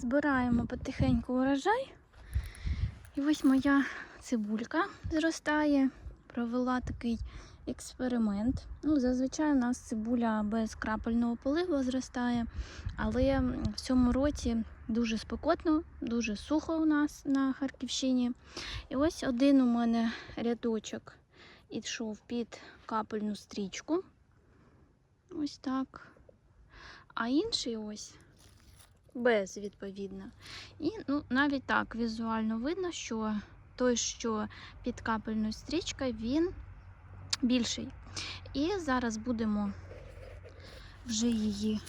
Збираємо потихеньку урожай. І ось моя цибулька зростає. Провела такий експеримент. Ну, зазвичай у нас цибуля без крапельного поливу зростає, але в цьому році дуже спекотно, дуже сухо у нас на Харківщині. І ось один у мене рядочок ішов під капельну стрічку. Ось так. А інший ось без, відповідно. І ну, навіть так візуально видно, що той, що під капельною стрічкою, він більший. І зараз будемо вже її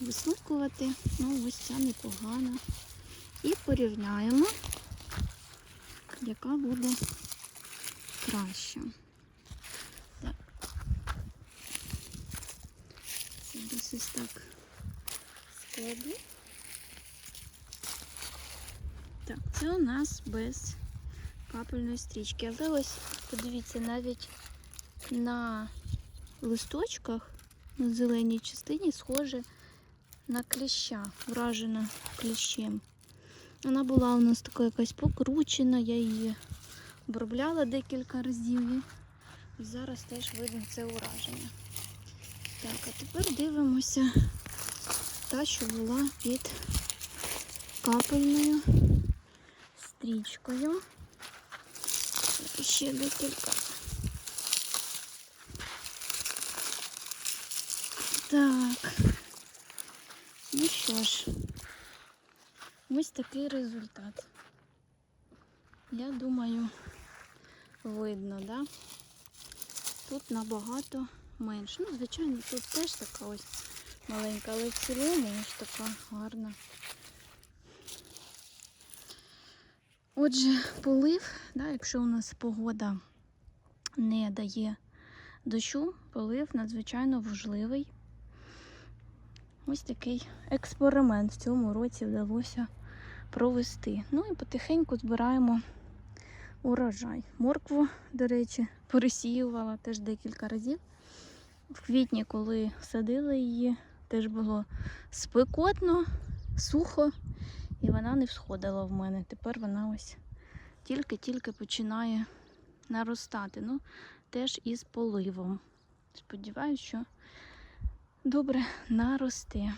висмикувати. Ну, ось ця непогана. І порівняємо, яка буде краща. Так. Це досить так складу. Так, це у нас без капельної стрічки. Але ось подивіться, навіть на листочках на зеленій частині схоже на кліща, вражена кліщем. Вона була у нас така якась покручена, я її обробляла декілька разів. Зараз теж видно це ураження. Так, а тепер дивимося та, що була під капельною стрічкою. Ще декілька. Так. Ну що ж, ось такий результат. Я думаю, видно, да? Тут набагато менше. Ну, звичайно, тут теж така ось маленька, але в цілому ось така гарна. Отже, полив, да, якщо у нас погода не дає дощу, полив надзвичайно важливий. Ось такий експеримент в цьому році вдалося провести. Ну і потихеньку збираємо урожай. Моркву, до речі, пересіювала теж декілька разів. В квітні, коли садила її, теж було спекотно, сухо, і вона не всходила в мене. Тепер вона ось тільки-тільки починає наростати. Ну, теж із поливом. Сподіваюсь, що добре наросте.